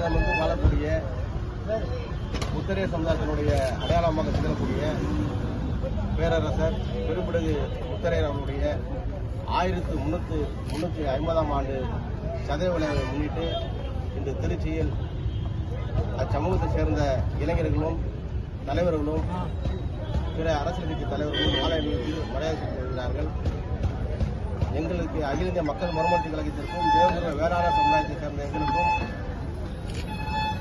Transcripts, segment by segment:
உலகமெங்கும் வாழக்கூடிய முத்தரைய சமுதாயத்தினுடைய அடையாளமாக திகழக்கூடிய பேரரசர் பெரும்படகு முத்தரையர் அவருடைய ஆயிரத்து முன்னூற்று முன்னூற்றி ஐம்பதாம் ஆண்டு சதய விழாவை முன்னிட்டு இன்று திருச்சியில் அச்சமூகத்தைச் சேர்ந்த இளைஞர்களும் தலைவர்களும் பிற அரசியல் கட்சி தலைவர்களும் மாலை அணிவித்து மரியாதை செலுத்தி எங்களுக்கு அகில இந்திய மக்கள் மறுமலர்ச்சி கழகத்திற்கும் தேவேந்திர வேளாண் சமுதாயத்தைச் சேர்ந்த எங்களுக்கும்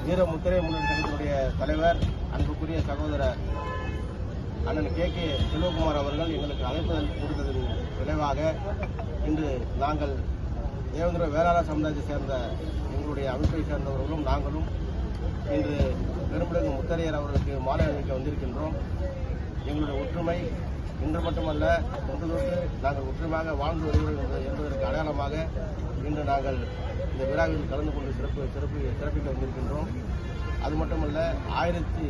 வீர முத்திரை முன்னேற்ற சங்கத்தினுடைய தலைவர் அன்புக்குரிய சகோதரர் அண்ணன் கே. கே. செல்வகுமார் அவர்கள் எங்களுக்கு அழைப்பு கொடுத்ததன் விளைவாக இன்று நாங்கள் தேவேந்திர வேளாண் சமுதாயத்தை சேர்ந்த எங்களுடைய அமைப்பை சேர்ந்தவர்களும் நாங்களும் இன்று பெரும்புலகு முத்தரையர் அவர்களுக்கு மாலை அணிவிக்க வந்திருக்கின்றோம். எங்களுடைய ஒற்றுமை இன்று மட்டுமல்ல தொன்று தொட்டு நாங்கள் ஒற்றுமையாக வாழ்ந்து வருகிறோம் என்பதற்கு அடையாளமாக இன்று நாங்கள் இந்த விழாவில் கலந்து கொண்டு சிறப்பு சிறப்பு சிறப்பிக்க வந்திருக்கின்றோம். அது மட்டுமல்ல ஆயிரத்தி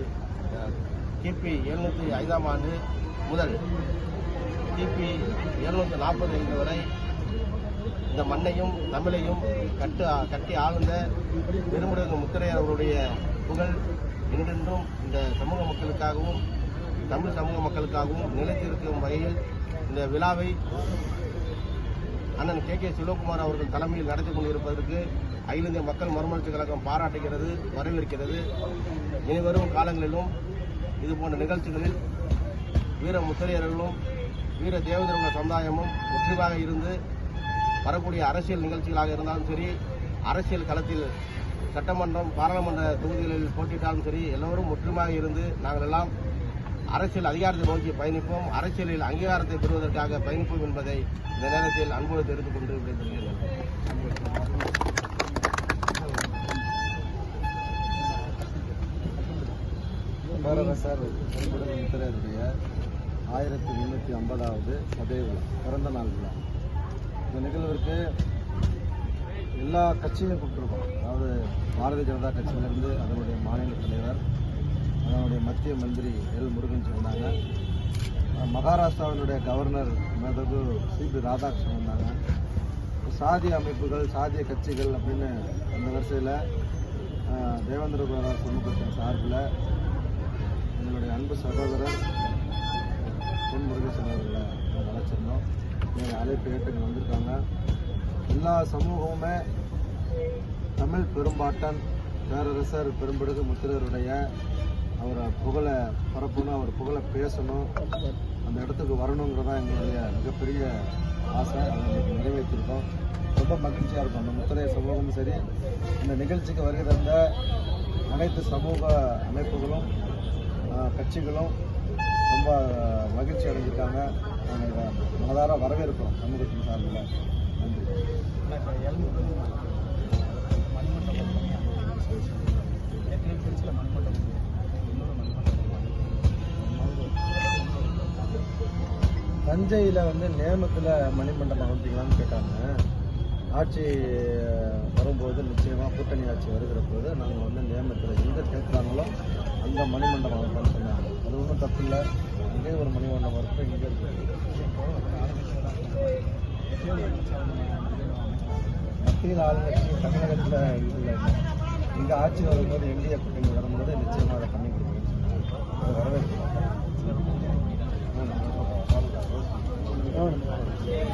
கிபி எழுநூற்றி ஐந்தாம் ஆண்டு முதல் கிபி எழுநூற்றி நாற்பது ஐந்து வரை இந்த மண்ணையும் தமிழையும் கட்டு கட்டி ஆழ்ந்த பெருமுடங்கு முத்திரையர் அவருடைய புகழ் என்றென்றும் இந்த சமூக மக்களுக்காகவும் தமிழ் சமூக மக்களுக்காகவும் நிலைத்திருக்கும் வகையில் இந்த விழாவை அண்ணன் கே கே சிவகுமார் அவர்கள் தலைமையில் நடத்தி கொண்டிருப்பதற்கு அகில இந்திய மக்கள் மறுமலர்ச்சி கழகம் பாராட்டுகிறது வரவேற்கிறது. இனிவரும் காலங்களிலும் இதுபோன்ற நிகழ்ச்சிகளில் வீர முத்திரையர்களும் வீர தேவதருடைய சமுதாயமும் ஒற்றுமையாக இருந்து வரக்கூடிய அரசியல் நிகழ்ச்சிகளாக இருந்தாலும் சரி அரசியல் களத்தில் சட்டமன்றம் பாராளுமன்ற தொகுதிகளில் போட்டியிட்டாலும் சரி எல்லோரும் ஒற்றுமையாக இருந்து நாங்கள் எல்லாம் அரசியல் அதிகாரத்தை நோக்கி பயணிப்போம். அரசியலில் அங்கீகாரத்தை பெறுவதற்காக பயணிப்போம் என்பதை இந்த நேரத்தில் அன்போடு தெரிந்து கொண்டு விடைபெறுகிறேன். பேரரசர் பெரும்புடன் ஆயிரத்தி முன்னூற்றி ஐம்பதாவது சதய விழா பிறந்த நாள் விழா இந்த நிகழ்விற்கு எல்லா கட்சியும் கூப்பிட்டுருக்கோம் அதாவது பாரதிய ஜனதா கட்சியிலிருந்து அதனுடைய மாநில தலைவர் அதனுடைய மத்திய மந்திரி எல் முருகன் மகாராஷ்டிராவினுடைய கவர்னர் மேதகு சிபி ராதாகிருஷ்ணன் வந்தாங்க. சாதி அமைப்புகள் சாதிய கட்சிகள் அப்படின்னு அந்த வரிசையில் தேவேந்திர குலரார் சமூகத்தின் சார்பில் எங்களுடைய அன்பு சகோதரர் பொன் முருகேசன் அவர்களை அழைச்சிருந்தோம் எங்கள் அழைப்பு ஏற்று வந்திருக்காங்க. எல்லா சமூகமுமே தமிழ் பெரும்பாட்டன் பேரரசர் பெரும்படுகு முத்திரருடைய அவரை புகழ பரப்பணும் அவர் புகழை பேசணும். அந்த இடத்துக்கு வரணுங்கிறதா எங்களுடைய மிகப்பெரிய ஆசை. அதை இன்னைக்கு நிறைவேற்றிருக்கோம். ரொம்ப மகிழ்ச்சியாக இருக்கும். அந்த முத்திரைய சமூகமும் சரி இந்த நிகழ்ச்சிக்கு வருகிற அனைத்து சமூக அமைப்புகளும் கட்சிகளும் ரொம்ப மகிழ்ச்சி அடைஞ்சிருக்காங்க. நாங்கள் மனதார வரவேற்கிறோம். சமூகத்தின் சார்பில். தஞ்சையில் வந்து நேமத்தில் மணிமண்டபம் அமைப்பீங்களான்னு கேட்டாங்க. ஆட்சி வரும்போது நிச்சயமாக கூட்டணி ஆட்சி வருகிற போது நாங்கள் வந்து நேமத்தில் எங்கே கேட்குறாங்களோ அந்த மணிமண்டபம் அமைப்போம்னு சொன்னாங்க. அது ஒன்றும் தப்பு இல்லை. இங்கே ஒரு மணிமண்டபம் இருக்குது இங்கே இருக்குது மத்தியில் ஆளுங்கட்சி தமிழகத்தில் இல்லை. இங்கே ஆட்சி வரும்போது என்டிஏ கூட்டணி வரும்போது நிச்சயமாக